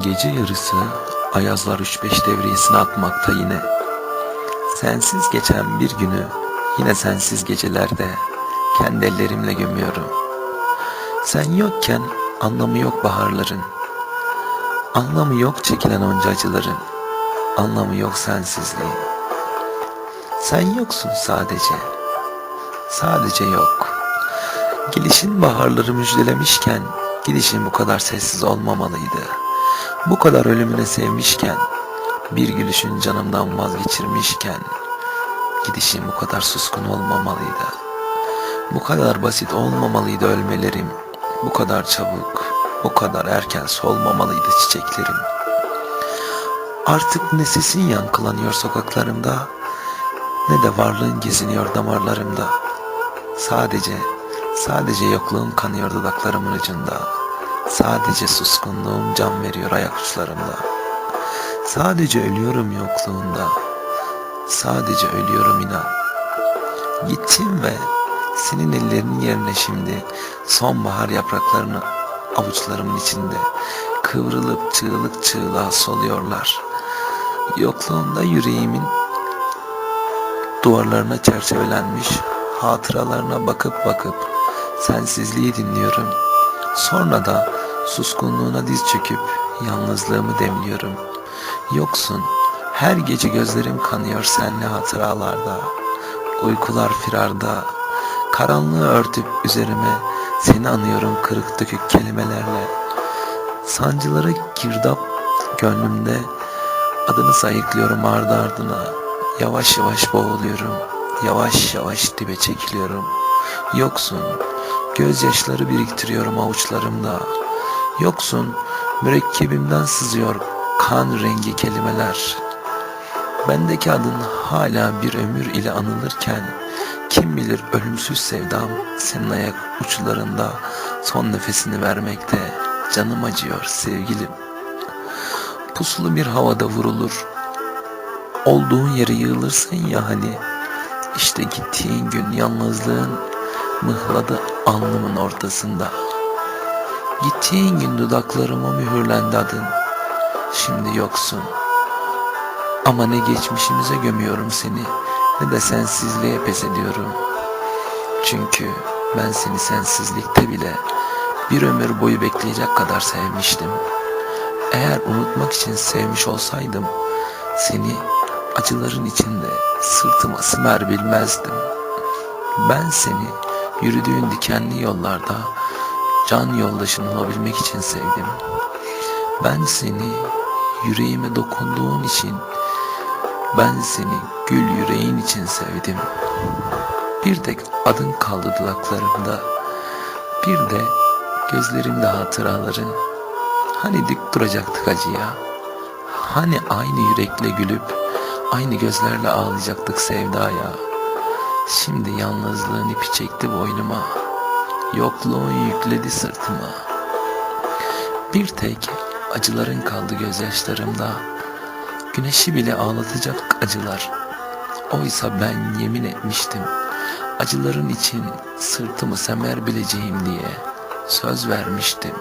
Gece yarısı ayazlar 3-5 devriyesini atmakta yine. Sensiz geçen bir günü yine sensiz gecelerde kendi ellerimle gömüyorum. Sen yokken anlamı yok baharların. Anlamı yok çekilen onca acıların. Anlamı yok sensizliğin. Sen yoksun sadece. Sadece yok. Gelişin baharları müjdelemişken gidişin bu kadar sessiz olmamalıydı. Bu kadar ölümüne sevmişken bir gülüşün canımdan vazgeçirmişken gidişin bu kadar suskun olmamalıydı. Bu kadar basit olmamalıydı ölmelerim. Bu kadar çabuk, bu kadar erken solmamalıydı çiçeklerim. Artık ne sesin yankılanıyor sokaklarımda ne de varlığın geziniyor damarlarımda. Sadece, sadece yokluğun kanıyor dudaklarımın ucunda. Sadece suskunluğum can veriyor ayak uçlarımda. Sadece ölüyorum yokluğunda. Sadece ölüyorum inan. Gittim ve senin ellerinin yerine şimdi sonbahar yapraklarını avuçlarımın içinde kıvrılıp çığlık çığlığa soluyorlar. Yokluğunda yüreğimin duvarlarına çerçevelenmiş hatıralarına bakıp bakıp sensizliği dinliyorum. Sonra da suskunluğuna diz çöküp yalnızlığımı demliyorum. Yoksun, her gece gözlerim kanıyor senle hatıralarda. Uykular firarda, karanlığı örtüp üzerime seni anıyorum kırık dökük kelimelerle. Sancıları girdap gönlümde adını sayıklıyorum ardı ardına. Yavaş yavaş boğuluyorum, yavaş yavaş dibe çekiliyorum. Yoksun, gözyaşları biriktiriyorum avuçlarımda. Yoksun, mürekkebimden sızıyor kan rengi kelimeler. Bendeki adın hala bir ömür ile anılırken kim bilir ölümsüz sevdam senin ayak uçlarında son nefesini vermekte canım acıyor sevgilim. Pusulu bir havada vurulur. Olduğun yere yığılırsın ya hani. İşte gittiğin gün yalnızlığın mıhladı alnımın ortasında. Gittiğin gün dudaklarıma mühürlendi adın. Şimdi yoksun. Ama ne geçmişimize gömüyorum seni ne de sensizliğe pes ediyorum. Çünkü ben seni sensizlikte bile bir ömür boyu bekleyecek kadar sevmiştim. Eğer unutmak için sevmiş olsaydım seni acıların içinde sırtıma simer bilmezdim. Ben seni yürüdüğün dikenli yollarda can yoldaşın olabilmek için sevdim. Ben seni yüreğime dokunduğun için ben seni gül yüreğin için sevdim. Bir tek adın kaldı dudaklarımda. Bir de gözlerimde hatıraların. Hani dik duracaktık acıya. Hani aynı yürekle gülüp aynı gözlerle ağlayacaktık sevdaya. Şimdi yalnızlığın ipi çekti boynuma. Yokluğun yükledi sırtıma. Bir tek acıların kaldı gözyaşlarımda. Güneşi bile ağlatacak acılar. Oysa ben yemin etmiştim. Acıların için sırtımı semer bileceğim diye. Söz vermiştim.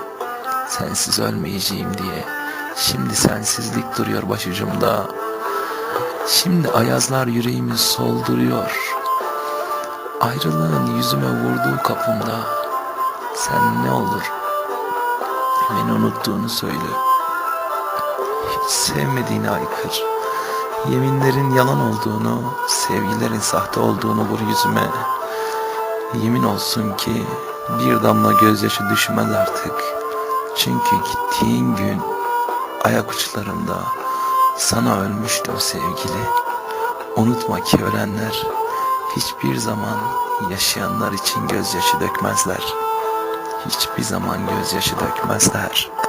Sensiz ölmeyeceğim diye. Şimdi sensizlik duruyor başucumda. Şimdi ayazlar yüreğimi solduruyor. Ayrılığın yüzüme vurduğu kapımda. Sen ne olur beni unuttuğunu söyle. Hiç sevmediğini aykır. Yeminlerin yalan olduğunu, sevgilerin sahte olduğunu vur yüzüme. Yemin olsun ki bir damla gözyaşı düşmez artık. Çünkü gittiğin gün ayak uçlarımda sana ölmüştüm sevgili. Unutma ki ölenler hiçbir zaman yaşayanlar için gözyaşı dökmezler. Hiçbir zaman gözyaşı dökmezler.